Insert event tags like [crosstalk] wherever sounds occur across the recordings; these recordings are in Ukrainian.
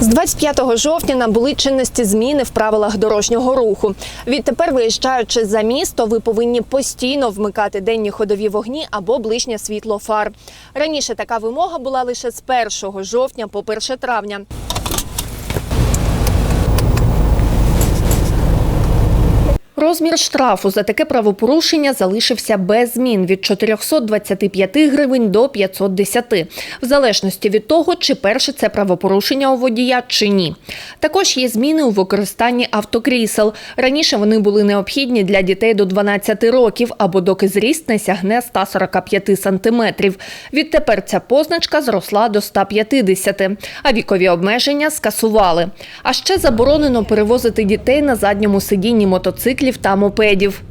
З 25 жовтня набули чинності зміни в правилах дорожнього руху. Відтепер, виїжджаючи за місто, ви повинні постійно вмикати денні ходові вогні або ближнє світло фар. Раніше така вимога була лише з 1 жовтня по 1 травня. Розмір штрафу за таке правопорушення залишився без змін від 425 гривень до 510, в залежності від того, чи перше це правопорушення у водія чи ні. Також є зміни у використанні автокрісел. Раніше вони були необхідні для дітей до 12 років або доки зріст не сягне 145 сантиметрів. Відтепер ця позначка зросла до 150, а вікові обмеження скасували. А ще заборонено перевозити дітей на задньому сидінні мотоциклів та мопедів.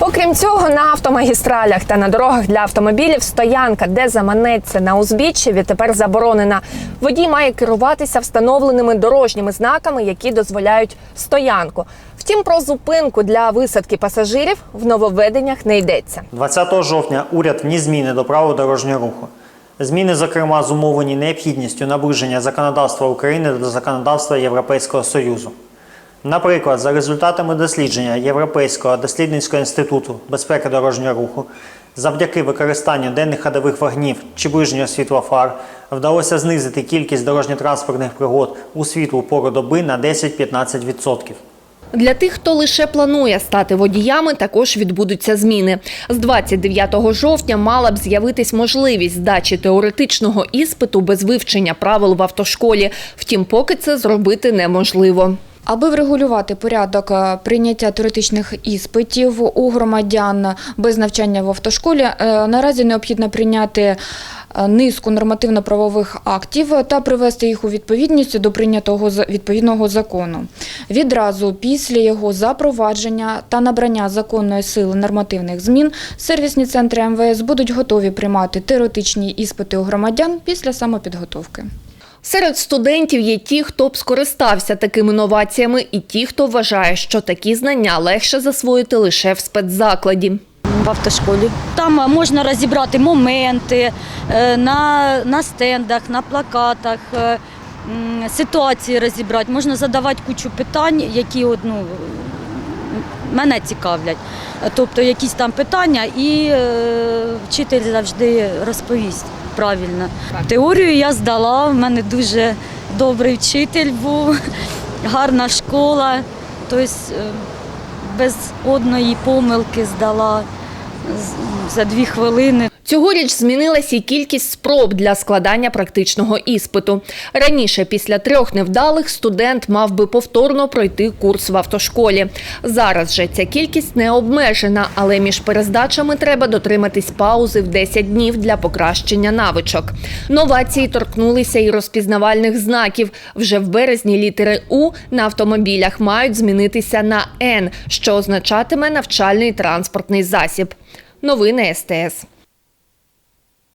Окрім цього, на автомагістралях та на дорогах для автомобілів стоянка, де заманеться на узбіччі, відтепер заборонена. Водій має керуватися встановленими дорожніми знаками, які дозволяють стоянку. Втім, про зупинку для висадки пасажирів в нововведеннях не йдеться. 20 жовтня уряд вніс зміни до правил дорожнього руху. Зміни, зокрема, зумовлені необхідністю наближення законодавства України до законодавства Європейського Союзу. Наприклад, за результатами дослідження Європейського дослідницького інституту безпеки дорожнього руху, завдяки використанню денних ходових вогнів чи ближнього світла фар вдалося знизити кількість дорожньо-транспортних пригод у світлу пору доби на 10-15%. Для тих, хто лише планує стати водіями, також відбудуться зміни. З 29 жовтня мала б з'явитись можливість здачі теоретичного іспиту без вивчення правил в автошколі. Втім, поки це зробити неможливо. Аби врегулювати порядок е, прийняття теоретичних іспитів у громадян без навчання в автошколі, е, наразі необхідно прийняти низку нормативно-правових актів та привести їх у відповідність до прийнятого з- відповідного закону. Відразу після його запровадження та набрання законної сили нормативних змін сервісні центри МВС будуть готові приймати теоретичні іспити у громадян після самопідготовки. Серед студентів є ті, хто б скористався такими новаціями, і ті, хто вважає, що такі знання легше засвоїти лише в спецзакладі. в автошколі. Там можна розібрати моменти е, на, на стендах, на плакатах, е, ситуації розібрати. Можна задавати кучу питань, які от, ну, мене цікавлять. Тобто якісь там питання, і е, вчитель завжди розповість правильно. Теорію я здала, в мене дуже добрий вчитель був, [laughs] гарна школа. Тобто, без одної помилки здала за дві хвилини. Цьогоріч змінилась і кількість спроб для складання практичного іспиту. Раніше, після трьох невдалих, студент мав би повторно пройти курс в автошколі. Зараз же ця кількість не обмежена, але між перездачами треба дотриматись паузи в 10 днів для покращення навичок. Новації торкнулися і розпізнавальних знаків. Вже в березні літери У на автомобілях мають змінитися на Н, що означатиме навчальний транспортний засіб. Новини СТС.